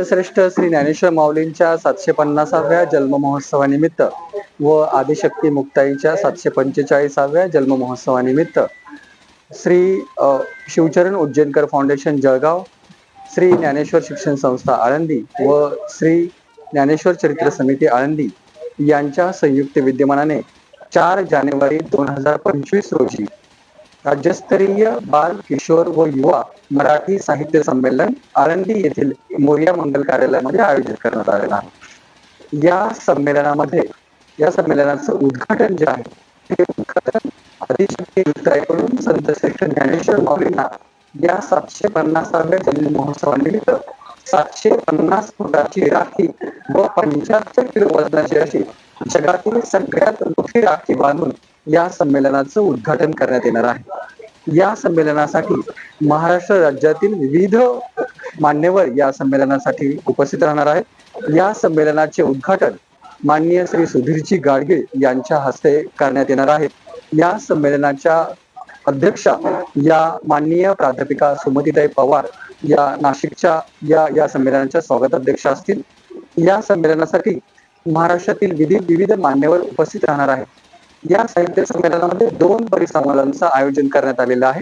संतश्रेष्ठ श्री ज्ञानेश्वर माऊलींच्या सातशे पन्नासाव्या जन्म महोत्सवानिमित्त व आदिशक्ती मुक्ताईच्या सातशे पंचेचाळीसाव्या जन्म महोत्सवानिमित्त श्री शिवचरण उज्जैनकर फाउंडेशन जळगाव श्री ज्ञानेश्वर शिक्षण संस्था आळंदी व श्री ज्ञानेश्वर चरित्र समिती आळंदी यांच्या संयुक्त विद्यमानाने चार जानेवारी दोन हजार पंचवीस रोजी राज्यस्तरीय बाल किशोर व युवा मराठी साहित्य संमेलन आळंदी येथील मोरिया मंगल कार्यालयामध्ये आयोजित करण्यात आलेलं आहे. या संमेलनामध्ये या संमेलनाचं उद्घाटन जे आहे ते उद्घाटन आदिशक्ती संत श्रेष्ठ ज्ञानेश्वर माऊलींना या सातशे पन्नासाव्या जन्म महोत्सवानिमित्त सातशे पन्नास फुटाची राखी व पंच्याहत्तर किलो वजनाची अशी जगातील सगळ्यात मोठी राखी बांधून या संमेलनाचं उद्घाटन करण्यात येणार आहे. या संमेलनासाठी महाराष्ट्र राज्यातील विविध मान्यवर या संमेलनासाठी उपस्थित राहणार आहेत. या संमेलनाचे उद्घाटन माननीय श्री सुधीरजी गाडगे यांच्या हस्ते करण्यात येणार आहे. या संमेलनाच्या अध्यक्षा या माननीय प्राध्यापिका सुमतीताई पवार या नाशिकच्या या या संमेलनाच्या स्वागत अध्यक्ष असतील. या संमेलनासाठी महाराष्ट्रातील विविध विविध मान्यवर उपस्थित राहणार आहेत. या साहित्य संमेलनामध्ये दोन परिसंवादांचं आयोजन करण्यात आलेलं आहे.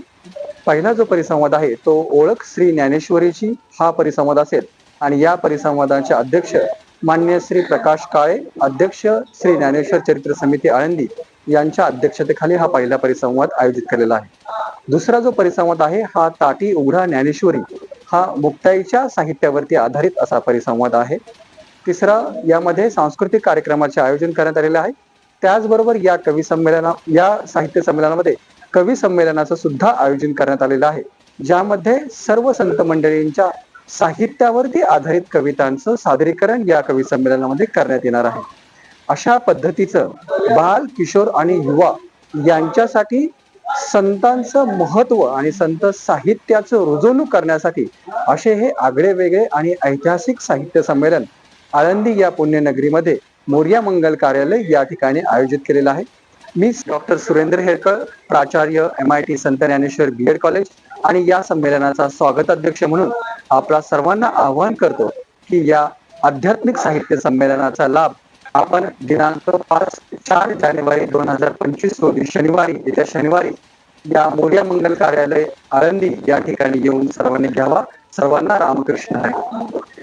पहिला जो परिसंवाद आहे तो ओळख श्री ज्ञानेश्वरीची हा परिसंवाद असेल. आणि या परिसंवादाचे अध्यक्ष मान्य श्री प्रकाश काळे अध्यक्ष श्री ज्ञानेश्वर चरित्र समिती आळंदी यांच्या अध्यक्षतेखाली हा पहिला परिसंवाद आयोजित केलेला आहे. दुसरा जो परिसंवाद आहे हा ताटी उघडा ज्ञानेश्वरी हा मुक्ताईच्या साहित्यावरती आधारित असा परिसंवाद आहे. तिसरा यामध्ये सांस्कृतिक कार्यक्रमाचे आयोजन करण्यात आलेले आहे. त्याचबरोबर या कवी संमेलना या साहित्य संमेलनामध्ये कवी संमेलनाचं सुद्धा आयोजन करण्यात आलेलं आहे. ज्यामध्ये सर्व संत मंडळींच्या साहित्यावरती आधारित कवितांचं सादरीकरण या कवी संमेलनामध्ये करण्यात येणार आहे. अशा पद्धतीचं बाल किशोर आणि युवा यांच्यासाठी संतांचं महत्त्व आणि संत साहित्याचं रुजवणूक करण्यासाठी असे हे आगळे वेगळे आणि ऐतिहासिक साहित्य संमेलन आळंदी या पुण्यनगरीमध्ये मोर्या मंगल कार्यालय या ठिकाणी आयोजित केलेलं आहे. मी डॉक्टर सुरेंद्र हेरकर प्राचार्य M I T Sant Dnyaneshwar B Ed college आणि या संमेलनाचा स्वागत अध्यक्ष म्हणून आपला सर्वांना आवाहन करतो की या आध्यात्मिक साहित्य संमेलनाचा लाभ आपण दिनांक पाच चार जानेवारी दोन हजार पंचवीस रोजी शनिवारी येत्या शनिवारी या मोर्या मंगल कार्यालय आळंदी या ठिकाणी येऊन सर्वांनी घ्यावा. सर्वांना रामकृष्ण आहे